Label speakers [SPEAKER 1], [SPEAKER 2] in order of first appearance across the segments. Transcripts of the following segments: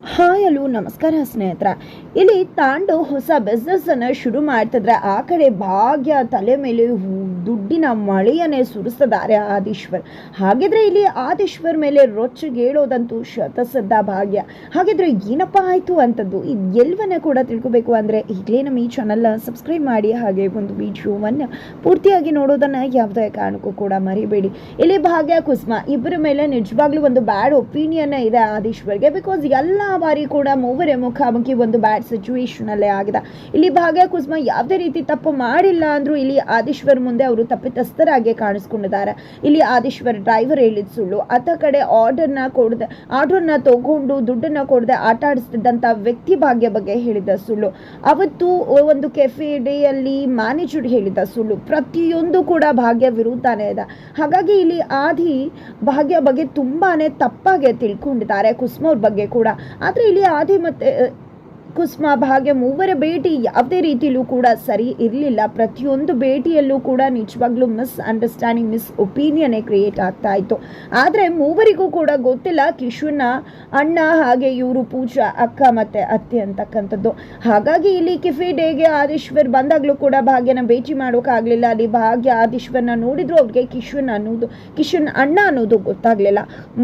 [SPEAKER 1] Hi hello ನಮಸ್ಕಾರ ಸ್ನೇಹಿತರ. ಇಲ್ಲಿ ತಾಂಡು ಹೊಸ ಬಿಸ್ನೆಸ್ ಅನ್ನ ಶುರು ಮಾಡ್ತಿದ್ರೆ ಆ ಕಡೆ ಭಾಗ್ಯ ತಲೆ ಮೇಲೆ ದುಡ್ಡಿನ ಮಳೆಯನ್ನೇ ಸುರಿಸ್ತದಾರೆ ಆದೀಶ್ವರ್. ಹಾಗಿದ್ರೆ ಇಲ್ಲಿ ಆದೀಶ್ವರ್ ಮೇಲೆ ರೊಚ್ಚಿಗೇಳೋದಂತೂ ಶತಸದ್ದ ಭಾಗ್ಯ. ಹಾಗಿದ್ರೆ ಏನಪ್ಪ ಆಯ್ತು ಅಂತದ್ದು? ಇದು ಕೂಡ ತಿಳ್ಕೊಬೇಕು ಅಂದ್ರೆ ಈಗಲೇ ನಮ್ಮ ಈ ಚಾನಲ್ನ ಸಬ್ಸ್ಕ್ರೈಬ್ ಮಾಡಿ, ಹಾಗೆ ಒಂದು ವಿಡಿಯೋವನ್ನು ಪೂರ್ತಿಯಾಗಿ ನೋಡೋದನ್ನ ಯಾವುದೇ ಕಾರಣಕ್ಕೂ ಕೂಡ ಮರಿಬೇಡಿ. ಇಲ್ಲಿ ಭಾಗ್ಯ, ಕುಸ್ಮ ಇಬ್ಬರ ಮೇಲೆ ನಿಜವಾಗ್ಲೂ ಒಂದು ಬ್ಯಾಡ್ ಒಪಿನಿಯನ್ ಇದೆ ಆದೀಶ್ವರ್ಗೆ ಬಿಕಾಸ್ ಎಲ್ಲ ಬಾರಿ ಕೂಡ ಮೂವರೇ ಮುಖಾಮುಖಿ ಒಂದು ಬ್ಯಾಡ್ ಸಿಚುವೇಶನ್ ಅಲ್ಲೇ ಆಗಿದೆ. ಇಲ್ಲಿ ಭಾಗ್ಯ ಕುಸ್ಮ ಯಾವುದೇ ರೀತಿ ತಪ್ಪು ಮಾಡಿಲ್ಲ ಅಂದ್ರೂ ಇಲ್ಲಿ ಆದೀಶ್ವರ್ ಮುಂದೆ ಅವರು ತಪ್ಪಿತಸ್ಥರಾಗಿ ಕಾಣಿಸ್ಕೊಂಡಿದ್ದಾರೆ. ಇಲ್ಲಿ ಆದೀಶ್ವರ್ ಡ್ರೈವರ್ ಹೇಳಿದ ಸುಳ್ಳು ಆತ ಕಡೆ ಆರ್ಡರ್ನ ಕೊಡದೆ ಆರ್ಡರ್ನ ತಗೊಂಡು ದುಡ್ಡನ್ನ ಕೊಡದೆ ಆಟ ಆಡಿಸ್ತಿದ್ದಂಥ ವ್ಯಕ್ತಿ ಭಾಗ್ಯ ಬಗ್ಗೆ ಹೇಳಿದ ಸುಳ್ಳು. ಅವತ್ತು ಒಂದು ಕೆಫೆ ಡೇಯಲ್ಲಿ ಮ್ಯಾನೇಜರ್ ಹೇಳಿದ ಸುಳ್ಳು. ಪ್ರತಿಯೊಂದು ಕೂಡ ಭಾಗ್ಯ ವಿರುದ್ಧನೇ ಇದೆ. ಹಾಗಾಗಿ ಇಲ್ಲಿ ಆದಿ ಭಾಗ್ಯ ಬಗ್ಗೆ ತುಂಬಾನೇ ತಪ್ಪಾಗಿ ತಿಳ್ಕೊಂಡಿದ್ದಾರೆ ಕುಸ್ಮೋರ್ ಬಗ್ಗೆ ಕೂಡ. ಆದರೆ ಇಲ್ಲಿ ಆದಿ ಮತ್ತೆ ಕುಸ್ಮ ಭಾಗ್ಯ ಮೂವರ ಭೇಟಿ ಯಾವುದೇ ರೀತಿಯಲ್ಲೂ ಕೂಡ ಸರಿ ಇರಲಿಲ್ಲ. ಪ್ರತಿಯೊಂದು ಭೇಟಿಯಲ್ಲೂ ಕೂಡ ನಿಜವಾಗ್ಲೂ ಮಿಸ್ ಅಂಡರ್ಸ್ಟ್ಯಾಂಡಿಂಗ್, ಮಿಸ್ ಒಪಿನಿಯನ್ನೇ ಕ್ರಿಯೇಟ್ ಆಗ್ತಾ ಇತ್ತು. ಆದರೆ ಮೂವರಿಗೂ ಕೂಡ ಗೊತ್ತಿಲ್ಲ ಕಿಶುನ, ಅಣ್ಣ ಹಾಗೆ ಇವರು ಪೂಜಾ, ಅಕ್ಕ ಮತ್ತೆ ಅತ್ತೆ ಅಂತಕ್ಕಂಥದ್ದು. ಹಾಗಾಗಿ ಇಲ್ಲಿ ಕಿಫಿ ಡೇಗೆ ಆದೀಶ್ವರ್ ಬಂದಾಗಲೂ ಕೂಡ ಭಾಗ್ಯನ ಭೇಟಿ ಮಾಡೋಕ್ಕಾಗಲಿಲ್ಲ ಅಲ್ಲಿ ಭಾಗ್ಯ ಆದೀಶ್ವರ್ನ ನೋಡಿದ್ರು, ಅವ್ರಿಗೆ ಕಿಶುನ್ ಅನ್ನೋದು, ಕಿಶುನ್ ಅಣ್ಣ ಅನ್ನೋದು ಗೊತ್ತಾಗ್ಲಿಲ್ಲ.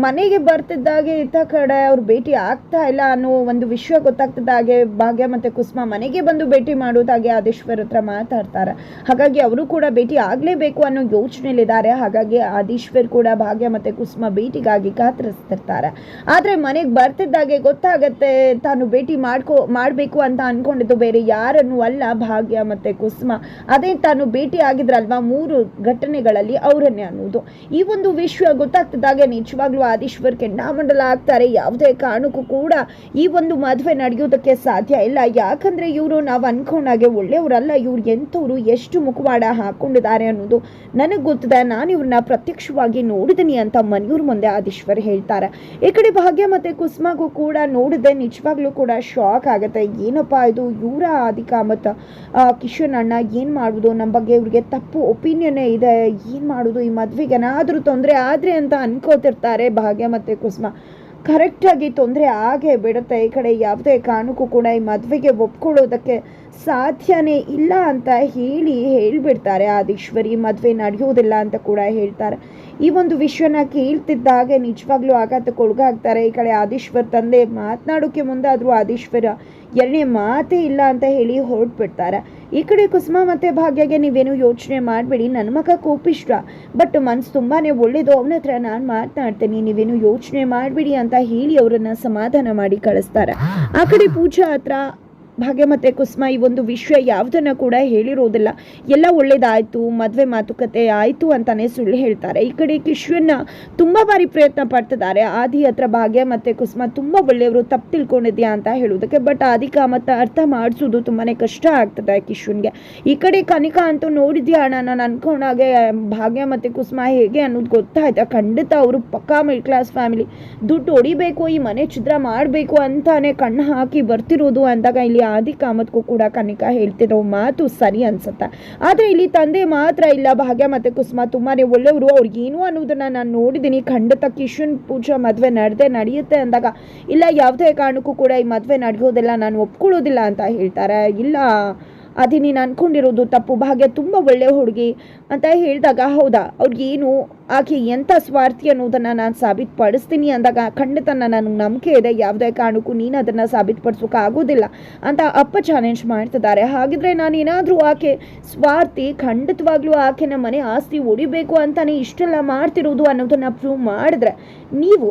[SPEAKER 1] ಮನೆಗೆ ಬರ್ತಿದ್ದಾಗೆ ಇತ್ತ ಕಡೆ ಅವ್ರು ಭೇಟಿ ಆಗ್ತಾ ಇಲ್ಲ ಅನ್ನೋ ಒಂದು ವಿಷಯ ಗೊತ್ತಾಗ್ತಿದ್ದಾಗೆ ಭಾಗ್ಯ ಮತ್ತೆ ಕುಸುಮ ಮನೆಗೆ ಬಂದು ಭೇಟಿ ಮಾಡೋದಾಗಿ ಆದೀಶ್ವರ್ ಹತ್ರ ಮಾತಾಡ್ತಾರೆ. ಹಾಗಾಗಿ ಅವರು ಕೂಡ ಭೇಟಿ ಆಗಲೇಬೇಕು ಅನ್ನೋ ಯೋಚನೆಯಲ್ಲಿದ್ದಾರೆ. ಹಾಗಾಗಿ ಆದೀಶ್ವರ್ ಕೂಡ ಭಾಗ್ಯ ಮತ್ತೆ ಕುಸುಮ ಭೇಟಿಗಾಗಿ ಕಾತರಿಸ್ತಿರ್ತಾರೆ. ಆದರೆ ಮನೆಗೆ ಬರ್ತಿದ್ದಾಗೆ ಗೊತ್ತಾಗತ್ತೆ ತಾನು ಭೇಟಿ ಮಾಡ್ಕೋ, ಮಾಡಬೇಕು ಅಂತ ಅನ್ಕೊಂಡಿದ್ದು ಬೇರೆ ಯಾರನ್ನು ಅಲ್ಲ ಭಾಗ್ಯ ಮತ್ತೆ ಕುಸುಮ. ಅದೇ ತಾನು ಭೇಟಿ ಆಗಿದ್ರಲ್ವಾ ಮೂರು ಘಟನೆಗಳಲ್ಲಿ ಅವರನ್ನೇ ಅನ್ನೋದು. ಈ ಒಂದು ವಿಷಯ ಗೊತ್ತಾಗ್ತಿದ್ದಾಗೆ ನಿಜವಾಗ್ಲೂ ಆದೀಶ್ವರ್ ಕೆಂಡಾಮಂಡಲ ಆಗ್ತಾರೆ ಯಾವುದೇ ಕಾರಣಕ್ಕೂ ಕೂಡ ಈ ಒಂದು ಮದುವೆ ನಡೆಯೋದಕ್ಕೆ ಸಾಧ್ಯ ಇಲ್ಲ. ಯಾಕಂದ್ರೆ ಇವರು ನಾವು ಅನ್ಕೊಂಡಾಗೆ ಒಳ್ಳೆಯವರಲ್ಲ, ಇವ್ರು ಎಂಥವ್ರು, ಎಷ್ಟು ಮುಖವಾಡ ಹಾಕೊಂಡಿದ್ದಾರೆ ಅನ್ನೋದು ನನಗೆ ಗೊತ್ತಿದೆ. ನಾನು ಇವ್ರನ್ನ ಪ್ರತ್ಯಕ್ಷವಾಗಿ ನೋಡಿದ್ದೀನಿ ಅಂತ ಮನೆಯವ್ರ ಮುಂದೆ ಆದೀಶ್ವರ್ ಹೇಳ್ತಾರೆ. ಈ ಕಡೆ ಭಾಗ್ಯ ಮತ್ತೆ ಕುಸ್ಮಾಗೂ ಕೂಡ ನೋಡಿದೆ. ನಿಜವಾಗ್ಲೂ ಕೂಡ ಶಾಕ್ ಆಗುತ್ತೆ. ಏನಪ್ಪ ಇದು? ಇವರ ಆದಿಕ ಮತ್ತು ಕಿಶನ್ ಅಣ್ಣ ಏನು ಮಾಡೋದು? ನಮ್ಮ ಬಗ್ಗೆ ಇವ್ರಿಗೆ ತಪ್ಪು ಒಪಿನಿಯನ್ ಇದೆ. ಏನು ಮಾಡೋದು? ಈ ಮದುವೆಗೆ ಏನಾದರೂ ತೊಂದರೆ ಆದರೆ ಅಂತ ಅನ್ಕೋತಿರ್ತಾರೆ ಭಾಗ್ಯ ಮತ್ತು ಕುಸುಮ. ಕರೆಕ್ಟಾಗಿ ತೊಂದರೆ ಆಗೇ ಬಿಡುತ್ತೆ. ಈ ಕಡೆ ಯಾವುದೇ ಕಾರಣಕ್ಕೂ ಕೂಡ ಈ ಮದುವೆಗೆ ಒಪ್ಕೊಳ್ಳೋದಕ್ಕೆ ಸಾಧ್ಯನೇ ಇಲ್ಲ ಅಂತ ಹೇಳಿ ಹೇಳಿಬಿಡ್ತಾರೆ. ಆದೀಶ್ವರಿ, ಮದುವೆ ನಡೆಯೋದಿಲ್ಲ ಅಂತ ಕೂಡ ಹೇಳ್ತಾರೆ. ಈ ಒಂದು ವಿಷಯನ ಕೇಳ್ತಿದ್ದಾಗೆ ನಿಜವಾಗ್ಲೂ ಆಘಾತಕ್ಕೆ ಒಳಗಾಗ್ತಾರೆ. ಈ ಕಡೆ ಆದೀಶ್ವರ್ ತಂದೆ ಮಾತನಾಡೋಕ್ಕೆ ಮುಂದಾದರೂ ಆದೀಶ್ವರ ಎರಡನೇ ಮಾತೇ ಇಲ್ಲ ಅಂತ ಹೇಳಿ ಹೊರಟ್ಬಿಡ್ತಾರೆ. ಈ ಕಡೆ ಕುಸುಮ ಮತ್ತೆ ಭಾಗ್ಯಗೆ ನೀವೇನು ಯೋಚನೆ ಮಾಡಬೇಡಿ. ನನ್ನ ಮಗ ಕೋಪಿಷ್ಟ ಬಟ್ ಮನ್ಸು ತುಂಬಾನೇ ಒಳ್ಳೇದು ಅವನ ಹತ್ರ ನಾನು ಮಾತನಾಡ್ತೀನಿ. ನೀವೇನು ಯೋಚನೆ ಮಾಡಬೇಡಿ ಅಂತ ಹೇಳಿ ಅವರನ್ನು ಸಮಾಧಾನ ಮಾಡಿ ಕಳಿಸ್ತಾರೆ. ಆ ಕಡೆ ಪೂಜಾ ಹತ್ರ ಭಾಗ್ಯ ಮತ್ತೆ ಕುಸುಮ ಈ ಒಂದು ವಿಷಯ ಯಾವುದನ್ನು ಕೂಡ ಹೇಳಿರೋದಿಲ್ಲ. ಎಲ್ಲ ಒಳ್ಳೇದಾಯಿತು, ಮದುವೆ ಮಾತುಕತೆ ಆಯಿತು ಅಂತಾನೆ ಸುಳ್ಳು ಹೇಳ್ತಾರೆ. ಈ ಕಡೆ ಕಿಶ್ವನ್ನ ತುಂಬ ಬಾರಿ ಪ್ರಯತ್ನ ಪಡ್ತಿದ್ದಾರೆ. ಆದಿ ಹತ್ರ ಭಾಗ್ಯ ಮತ್ತೆ ಕುಸುಮ ತುಂಬಾ ಒಳ್ಳೆಯವರು, ತಪ್ಪು ತಿಳ್ಕೊಂಡಿದ್ಯಾ ಅಂತ ಹೇಳೋದಕ್ಕೆ ಬಟ್ ಆದಿ ಕಾಮತ್ತ ಅರ್ಥ ಮಾಡಿಸೋದು ತುಂಬಾನೇ ಕಷ್ಟ ಆಗ್ತದೆ ಕಿಶ್ವನ್ಗೆ. ಈ ಕಡೆ ಕನಿಕಾ ಅಂತೂ ನೋಡಿದ್ಯಾ ಅಣ್ಣ? ನಾನು ಅನ್ಕೊಂಡಾಗೆ ಭಾಗ್ಯ ಮತ್ತೆ ಕುಸುಮ ಹೇಗೆ ಅನ್ನೋದು ಗೊತ್ತಾಯ್ತಾ? ಖಂಡಿತ ಅವರು ಪಕ್ಕಾ ಮಿಡ್ ಕ್ಲಾಸ್ ಫ್ಯಾಮಿಲಿ ದುಡ್ಡು ಹೊಡಿಬೇಕು, ಈ ಮನೆ ಛಿದ್ರ ಮಾಡಬೇಕು ಅಂತಾನೆ ಕಣ್ಣು ಹಾಕಿ ಬರ್ತಿರೋದು ಅಂದಾಗ ಇಲ್ಲಿ ಆದಿ ಕಾಮತ್ಗೂ ಕೂಡ ಕನಿಕ ಹೇಳ್ತಿರೋ ಮಾತು ಸರಿ ಅನ್ಸುತ್ತೆ. ಆದರೆ ಇಲ್ಲಿ ತಂದೆ ಮಾತ್ರ ಇಲ್ಲ, ಭಾಗ್ಯ ಮತ್ತೆ ಕುಸುಮ ತುಂಬಾನೇ ಒಳ್ಳೆಯವರು. ಅವ್ರಿಗೇನು ಅನ್ನೋದನ್ನ ನಾನು ನೋಡಿದ್ದೀನಿ ಖಂಡಿತ ಕಿಶನ್ ಪೂಜಾ ಮದುವೆ ನಡೆದೇ ನಡೆಯುತ್ತೆ ಅಂದಾಗ, ಇಲ್ಲ ಯಾವುದೇ ಕಾರಣಕ್ಕೂ ಕೂಡ ಈ ಮದುವೆ ನಡೆಯೋದೆಲ್ಲ, ನಾನು ಒಪ್ಕೊಳ್ಳೋದಿಲ್ಲ ಅಂತ ಹೇಳ್ತಾರೆ. ಇಲ್ಲ ಅದೇ ನೀನು ಅಂದ್ಕೊಂಡಿರೋದು ತಪ್ಪು, ಭಾಗ್ಯ ತುಂಬ ಒಳ್ಳೆ ಹುಡುಗಿ ಅಂತ ಹೇಳಿದಾಗ ಹೌದಾ? ಅವ್ರಿಗೇನು ಆಕೆ ಎಂಥ ಸ್ವಾರ್ಥಿ ಅನ್ನೋದನ್ನು ನಾನು ಸಾಬೀತುಪಡಿಸ್ತೀನಿ ಅಂದಾಗ ಖಂಡಿತ ನನಗೆ ನಂಬಿಕೆ ಇದೆ, ಯಾವುದೇ ಕಾರಣಕ್ಕೂ ನೀನು ಅದನ್ನು ಸಾಬೀತುಪಡಿಸೋಕೆ ಆಗೋದಿಲ್ಲ ಅಂತ ಅಪ್ಪ ಚಾಲೆಂಜ್ ಮಾಡ್ತಿದ್ದಾರೆ. ಹಾಗಿದ್ರೆ ನಾನು ಏನಾದರೂ ಆಕೆ ಸ್ವಾರ್ಥಿ, ಖಂಡಿತವಾಗ್ಲೂ ಆಕೆನ ಮನೆ ಆಸ್ತಿ ಹೊಡಿಬೇಕು ಅಂತಾನೆ ಇಷ್ಟೆಲ್ಲ ಮಾಡ್ತಿರೋದು ಅನ್ನೋದನ್ನು ಪ್ರೂವ್ ಮಾಡಿದ್ರೆ ನೀವು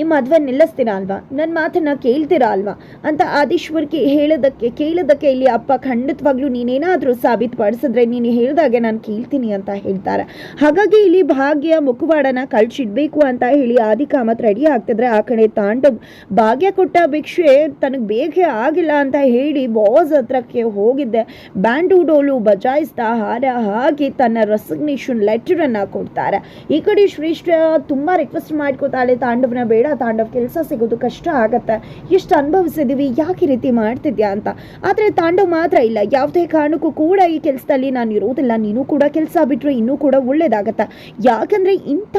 [SPEAKER 1] ಈ ಮದುವೆ ನಿಲ್ಲಿಸ್ತೀರಾ ಅಲ್ವಾ? ನನ್ನ ಮಾತನ್ನ ಕೇಳ್ತೀರಾ ಅಲ್ವಾ? ಅಂತ ಆದೀಶ್ವರ್ಗೆ ಹೇಳೋದಕ್ಕೆ, ಕೇಳೋದಕ್ಕೆ ಇಲ್ಲಿ ಅಪ್ಪ ಖಂಡಿತವಾಗ್ಲೂ ನೀನೇನಾದರೂ ಸಾಬೀತುಪಡಿಸಿದ್ರೆ ನೀನು ಹೇಳಿದಾಗೆ ನಾನು ಕೇಳ್ತೀನಿ ಅಂತ ಹೇಳ್ತಾರೆ. ಹಾಗಾಗಿ ಇಲ್ಲಿ ಭಾಗ್ಯ ಮುಖವಾಡನ ಕಳ್ಸಿಡ್ಬೇಕು ಅಂತ ಹೇಳಿ ಆದಿಕಾಮತ್ ರೆಡಿ ಆಗ್ತಿದ್ರೆ ಆ ಕಡೆ ತಾಂಡವ್ ಭಾಗ್ಯ ಕೊಟ್ಟ ಭಿಕ್ಷೆ ತನಗೆ ಬೇಗ ಆಗಿಲ್ಲ ಅಂತ ಹೇಳಿ ಬಾಸ್ ಹತ್ರಕ್ಕೆ ಹೋಗಿದ್ದೆ. ಬ್ಯಾಂಡು ಡೋಲು ಬಜಾಯಿಸ್ತಾ ಹಾರ ಹಾಕಿ ತನ್ನ ರೆಸಿಗ್ನೇಷನ್ ಲೆಟರನ್ನು ಕೊಡ್ತಾರೆ. ಈ ಕಡೆ ಶ್ರೇಷ್ಠ ತುಂಬ ರಿಕ್ವೆಸ್ಟ್ ಮಾಡ್ಕೋತಾಳೆ ತಾಂಡವನ ಬೇಡ ಬೇಡ, ತಾಂಡವ್ ಕೆಲಸ ಸಿಗೋದು ಕಷ್ಟ ಆಗತ್ತೆ. ಎಷ್ಟು ಅನುಭವಿಸಿದೀವಿ, ಯಾಕೆ ರೀತಿ ಮಾಡ್ತಿದ್ಯಾ ಅಂತ. ಆದರೆ ತಾಂಡವ್ ಮಾತ್ರ ಇಲ್ಲ, ಯಾವುದೇ ಕಾರಣಕ್ಕೂ ಕೂಡ ಈ ಕೆಲಸದಲ್ಲಿ ನಾನು ಇರೋದಿಲ್ಲ. ನೀನು ಕೂಡ ಕೆಲಸ ಬಿಟ್ಟರೆ ಇನ್ನೂ ಕೂಡ ಒಳ್ಳೇದಾಗತ್ತೆ. ಯಾಕಂದರೆ ಇಂಥ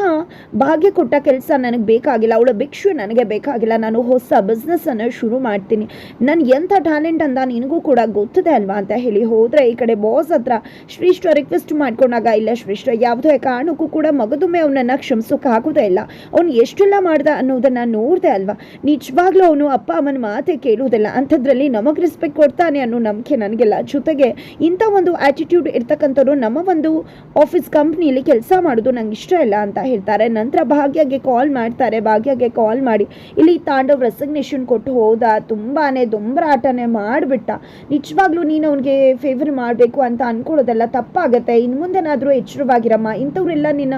[SPEAKER 1] ಭಾಗ್ಯ ಕೊಟ್ಟ ಕೆಲಸ ನನಗೆ ಬೇಕಾಗಿಲ್ಲ. ಅವಳ ಭಿಕ್ಷು ನನಗೆ ಬೇಕಾಗಿಲ್ಲ. ನಾನು ಹೊಸ ಬಿಸ್ನೆಸ್ಸನ್ನು ಶುರು ಮಾಡ್ತೀನಿ. ನಾನು ಎಂಥ ಟ್ಯಾಲೆಂಟ್ ಅಂತ ನಿನಗೂ ಕೂಡ ಗೊತ್ತಿದೆ ಅಲ್ವಾ ಅಂತ ಹೇಳಿ ಹೋದರೆ ಈ ಕಡೆ ಬಾಸ್ ಹತ್ರ ಶ್ರೇಷ್ಠ ರಿಕ್ವೆಸ್ಟ್ ಮಾಡ್ಕೊಂಡಾಗ ಇಲ್ಲ ಶ್ರೇಷ್ಠ, ಯಾವುದೇ ಕಾರಣಕ್ಕೂ ಕೂಡ ಮಗದೊಮ್ಮೆ ಅವನನ್ನು ಕ್ಷಮಿಸೋಕ್ಕಾಗೋದೇ ಇಲ್ಲ. ಅವನು ಎಷ್ಟೆಲ್ಲ ಮಾಡ್ದ ಅನ್ನೋದನ್ನು ನೋಡಿದೆ ಅಲ್ವಾ? ನಿಜವಾಗ್ಲೂ ಅವನು ಅಪ್ಪ ಅಮ್ಮನ ಮಾತೆ ಕೇಳುವುದಿಲ್ಲ. ಅಂಥದ್ರಲ್ಲಿ ನಮಗೆ ರೆಸ್ಪೆಕ್ಟ್ ಕೊಡ್ತಾನೆ ಅನ್ನೋ ನಂಬಿಕೆ ನನಗೆಲ್ಲ. ಜೊತೆಗೆ ಇಂಥ ಒಂದು ಆಟಿಟ್ಯೂಡ್ ಇರ್ತಕ್ಕಂಥವ್ರು ನಮ್ಮ ಒಂದು ಆಫೀಸ್ ಕಂಪ್ನಿಯಲ್ಲಿ ಕೆಲಸ ಮಾಡೋದು ನಂಗೆ ಇಷ್ಟ ಇಲ್ಲ ಅಂತ ಹೇಳ್ತಾರೆ. ನಂತರ ಭಾಗ್ಯಗೆ ಕಾಲ್ ಮಾಡ್ತಾರೆ. ಭಾಗ್ಯಗೆ ಕಾಲ್ ಮಾಡಿ, ಇಲ್ಲಿ ತಾಂಡವ್ ರೆಸಿಗ್ನೇಷನ್ ಕೊಟ್ಟು ಹೋದ. ತುಂಬಾ ದೊಂಬರಾಟನೆ ಮಾಡಿಬಿಟ್ಟ. ನಿಜವಾಗ್ಲೂ ನೀನು ಅವನಿಗೆ ಫೇವರ್ ಮಾಡಬೇಕು ಅಂತ ಅನ್ಕೊಳ್ಳೋದೆಲ್ಲ ತಪ್ಪಾಗತ್ತೆ. ಇನ್ನು ಮುಂದೆನಾದರೂ ಎಚ್ಚರವಾಗಿರಮ್ಮ. ಇಂಥವ್ರೆಲ್ಲ ನಿನ್ನ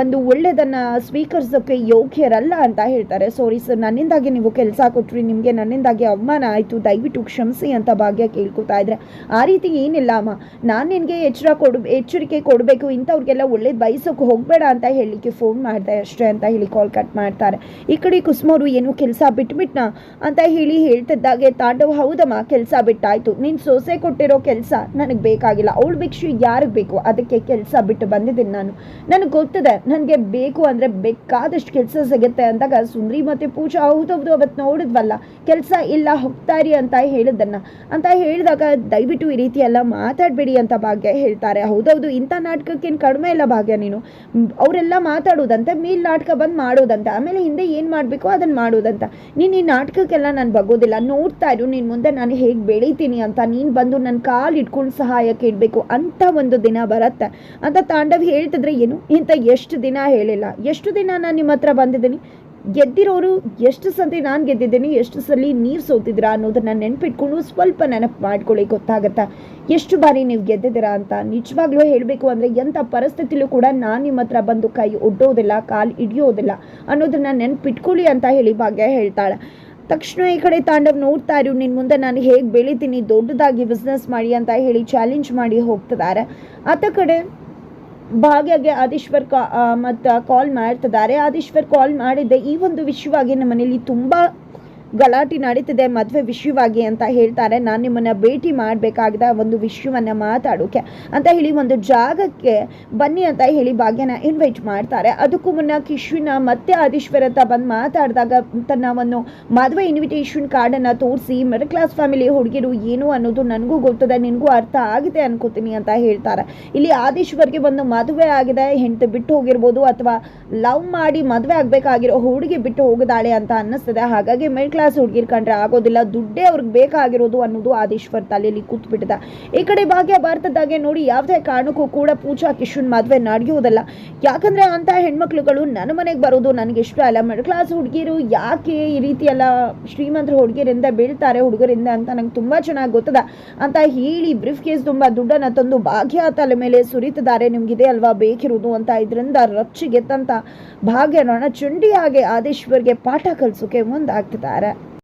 [SPEAKER 1] ಒಂದು ಒಳ್ಳೆಯದನ್ನು ಸ್ವೀಕರಿಸೋಕ್ಕೆ ಯೋಗ್ಯರಲ್ಲ. ಅಂತ ಹೇಳ್ತಾರೆ. ಸಾರಿ ಸರ್ ನನ್ನಿಂದಾಗಿ ನೀವು ಕೆಲಸ ಕೊಟ್ರಿ, ನಿಮಗೆ ನನ್ನಿಂದಾಗಿ ಅವಮಾನ ಆಯಿತು, ದಯವಿಟ್ಟು ಕ್ಷಮಿಸಿ ಅಂತ ಭಾಗ್ಯ ಕೇಳ್ಕೊತಾ ಇದ್ರೆ. ಆ ರೀತಿ ಏನಿಲ್ಲ ಅಮ್ಮ. ನಾನು ನಿನಗೆ ಎಚ್ಚರ ಕೊಡ್, ಎಚ್ಚರಿಕೆ ಕೊಡಬೇಕು, ಇಂಥವ್ರಿಗೆಲ್ಲ ಒಳ್ಳೇದು ಬಯಸೋಕೆ ಹೋಗಬೇಡ ಅಂತ ಹೇಳಲಿಕ್ಕೆ ಫೋನ್ ಮಾಡಿದೆ ಅಷ್ಟೇ ಅಂತ ಹೇಳಿ ಕಾಲ್ ಕಟ್ ಮಾಡ್ತಾರೆ. ಈ ಕಡೆ ಕುಸುಮವರು ಏನು ಕೆಲಸ ಬಿಟ್ಬಿಟ್ನಾ ಅಂತ ಹೇಳಿ ಹೇಳ್ತಿದ್ದಾಗೆ, ತಾಂಡವ್ ಹೌದಮ್ಮ, ಕೆಲಸ ಬಿಟ್ಟಾಯ್ತು. ನೀನು ಸೊಸೆ ಕೊಟ್ಟಿರೋ ಕೆಲಸ ನನಗೆ ಬೇಕಾಗಿಲ್ಲ. ಅವಳು ಭಿಕ್ಷು ಯಾರಿಗೆ ಬೇಕು? ಅದಕ್ಕೆ ಕೆಲಸ ಬಿಟ್ಟು ಬಂದಿದ್ದೀನಿ ನಾನು. ನನಗೆ ಗೊತ್ತಿದೆ, ನನಗೆ ಬೇಕು ಅಂದರೆ ಬೇಕಾದಷ್ಟು ಕೆಲಸ ಸಿಗುತ್ತೆ. ಅಂದಾಗ ಸುಂದ್ರಿ ಮತ್ತು ಪೂಜಾ ಹೌದೌದು ಅವತ್ತು ನೋಡಿದ್ವಲ್ಲ, ಕೆಲಸ ಇಲ್ಲ ಹೋಗ್ತಾರಿ ಅಂತ ಹೇಳಿದ್ದನ್ನು. ಅಂತ ಹೇಳಿದಾಗ ದಯವಿಟ್ಟು ಈ ರೀತಿ ಎಲ್ಲ ಮಾತಾಡಬೇಡಿ ಅಂತ ಭಾಗ್ಯ ಹೇಳ್ತಾರೆ. ಹೌದೌದು ಇಂಥ ನಾಟಕಕ್ಕೇನು ಕಡಿಮೆ ಇಲ್ಲ ಭಾಗ್ಯ ನೀನು. ಅವರೆಲ್ಲ ಮಾತಾಡೋದಂತೆ, ಮೇಲ್ ನಾಟಕ ಬಂದು ಮಾಡೋದಂತೆ. ಆಮೇಲೆ ಹಿಂದೆ ಏನು ಮಾಡಬೇಕು ಅದನ್ನು ಮಾಡೋದಂತ. ನೀನು ಈ ನಾಟಕಕ್ಕೆಲ್ಲ ನಾನು ಬಗೋದಿಲ್ಲ ನೋಡ್ತಾ ಇರು, ನೀನು ಮುಂದೆ ನಾನು ಹೇಗೆ ಬೆಳಿತೀನಿ ಅಂತ. ನೀನು ಬಂದು ನನ್ನ ಕಾಲು ಇಟ್ಕೊಂಡು ಸಹಾಯಕ್ಕೆ ಇಡಬೇಕು ಅಂತ ಒಂದು ದಿನ ಬರುತ್ತೆ. ಅಂತ ತಾಂಡವ್ ಹೇಳ್ತಿದ್ರೆ ಏನು? ಇಂಥ ಎಷ್ಟು ದಿನ ಹೇಳಿಲ್ಲ. ಎಷ್ಟು ದಿನ ನಾನು ನಿಮ್ಮ ಹತ್ರ ಬಂದಿದ್ದೀನಿ? ಗೆದ್ದಿರೋರು ಎಷ್ಟು ಸತಿ ನಾನು ಗೆದ್ದಿದ್ದೀನಿ, ಎಷ್ಟು ಸಲ ನೀರು ಸೋತಿದ್ದೀರಾ ಅನ್ನೋದನ್ನ ನೆನ್ಪಿಟ್ಕೊಂಡು ಸ್ವಲ್ಪ ನೆನಪು ಮಾಡ್ಕೊಳ್ಳಿ, ಗೊತ್ತಾಗತ್ತಾ? ಎಷ್ಟು ಬಾರಿ ನೀವು ಗೆದ್ದಿದ್ದೀರಾ ಅಂತ ನಿಜವಾಗ್ಲೂ ಹೇಳಬೇಕು ಅಂದರೆ ಎಂಥ ಪರಿಸ್ಥಿತಿಲೂ ಕೂಡ ನಾನು ನಿಮ್ಮ ಹತ್ರ ಬಂದು ಕೈ ಒಡ್ಡೋದಿಲ್ಲ, ಕಾಲು ಹಿಡಿಯೋದಿಲ್ಲ ಅನ್ನೋದನ್ನ ನೆನ್ಪಿಟ್ಕೊಳ್ಳಿ ಅಂತ ಹೇಳಿ ಭಾಗ್ಯ ಹೇಳ್ತಾಳೆ. ತಕ್ಷಣ ಈ ಕಡೆ ತಾಂಡವ್ ನೋಡ್ತಾ ಇರು ನಿನ್ನ ಮುಂದೆ ನಾನು ಹೇಗೆ ಬೆಳಿತೀನಿ, ದೊಡ್ಡದಾಗಿ ಬಿಸ್ನೆಸ್ ಮಾಡಿ ಅಂತ ಹೇಳಿ ಚಾಲೆಂಜ್ ಮಾಡಿ ಹೋಗ್ತಿದ್ದಾರೆ. ಆತ ಕಡೆ ಭಾಗ್ಯಗೆ ಆದೀಶ್ವರ್ ಕಾ ಮತ್ತು ಕಾಲ್ ಮಾಡ್ತಿದ್ದಾರೆ. ಆದೀಶ್ವರ್ ಕಾಲ್ ಮಾಡಿದ್ದೆ. ಈ ಒಂದು ವಿಷಯವಾಗಿ ನಮ್ಮ ಮನೇಲಿ ತುಂಬ ಗಲಾಟೆ ನಡೀತಿದೆ, ಮದುವೆ ವಿಷಯವಾಗಿ ಅಂತ ಹೇಳ್ತಾರೆ. ನಾನು ನಿಮ್ಮನ್ನು ಭೇಟಿ ಮಾಡಬೇಕಾಗಿದ್ದ ಒಂದು ವಿಷಯವನ್ನು ಮಾತಾಡೋಕೆ ಅಂತ ಹೇಳಿ ಒಂದು ಜಾಗಕ್ಕೆ ಬನ್ನಿ ಅಂತ ಹೇಳಿ ಭಾಗ್ಯನ ಇನ್ವೈಟ್ ಮಾಡ್ತಾರೆ. ಅದಕ್ಕೂ ಮುನ್ನ ಕಿಶ್ವಿನ ಮತ್ತೆ ಆದೀಶ್ವರ್ ಅಂತ ಬಂದು ಮಾತಾಡಿದಾಗ ತನ್ನ ಒಂದು ಮದುವೆ ಇನ್ವಿಟೇಷನ್ ಕಾರ್ಡನ್ನು ತೋರಿಸಿ ಮಿಡಲ್ ಕ್ಲಾಸ್ ಫ್ಯಾಮಿಲಿ ಹುಡುಗಿರು ಏನು ಅನ್ನೋದು ನನಗೂ ಗೊತ್ತದೆ, ನಿನಗೂ ಅರ್ಥ ಆಗಿದೆ ಅನ್ಕೋತೀನಿ ಅಂತ ಹೇಳ್ತಾರೆ. ಇಲ್ಲಿ ಆದೀಶ್ವರ್ಗೆ ಒಂದು ಮದುವೆ ಆಗಿದೆ, ಹೆಂಡತಿ ಬಿಟ್ಟು ಹೋಗಿರ್ಬೋದು ಅಥವಾ ಲವ್ ಮಾಡಿ ಮದುವೆ ಆಗಬೇಕಾಗಿರೋ ಹುಡುಗಿ ಬಿಟ್ಟು ಹೋಗಿದ್ದಾಳೆ ಅಂತ ಅನ್ನಿಸ್ತದೆ. ಹಾಗಾಗಿ ಮಿಡಲ್ ಕ್ಲಾಸ್ ಹುಡುಗಿರ್ ಕಂಡ್ರೆ ಆಗೋದಿಲ್ಲ. ದುಡ್ಡೇ ಅವ್ರಿಗೆ ಬೇಕಾಗಿರೋದು ಅನ್ನೋದು ಆದೇಶ್ವರ್ ತಲೆಯಲ್ಲಿ ಕೂತ್ಬಿಟ್ಟಿದೆ. ಈ ಕಡೆ ಭಾಗ್ಯ ಭಾರತದಾಗೆ ನೋಡಿ ಯಾವುದೇ ಕಾರಣಕ್ಕೂ ಕೂಡ ಪೂಜಾ, ಕಿಶನ್ ಮದುವೆ ನಡೆಯೋದಲ್ಲ. ಯಾಕಂದ್ರೆ ಅಂತ ಹೆಣ್ಮಕ್ಳುಗಳು ನನ್ನ ಮನೆಗೆ ಬರೋದು ನನಗೆ ಇಷ್ಟ ಅಲ್ಲ. ಮಿಡ್ ಕ್ಲಾಸ್ ಹುಡುಗಿರು ಯಾಕೆ ಈ ರೀತಿ ಎಲ್ಲ ಶ್ರೀಮಂತರ ಹುಡುಗಿರಿಂದ ಬೀಳ್ತಾರೆ ಹುಡುಗರಿಂದ ಅಂತ ನಂಗೆ ತುಂಬ ಚೆನ್ನಾಗಿ ಗೊತ್ತದ. ಅಂತ ಹೇಳಿ ಬ್ರಿಫ್ ಕೇಸ್ ತುಂಬ ದುಡ್ಡನ್ನು ತಂದು ಭಾಗ್ಯ ತಲೆ ಮೇಲೆ ಸುರಿತಿದ್ದಾರೆ. ನಿಮ್ಗಿದೆ ಅಲ್ವಾ ಬೇಕಿರೋದು ಅಂತ ಇದರಿಂದ ರಚ್ಚಿಗೆತ್ತಂತ ಭಾಗ್ಯ ಚುಂಡಿಯಾಗೆ ಆದೇಶ್ವರ್ಗೆ ಪಾಠ ಕಲಿಸೋಕೆ ಮುಂದಾಗ್ತಿದ್ದಾರೆ.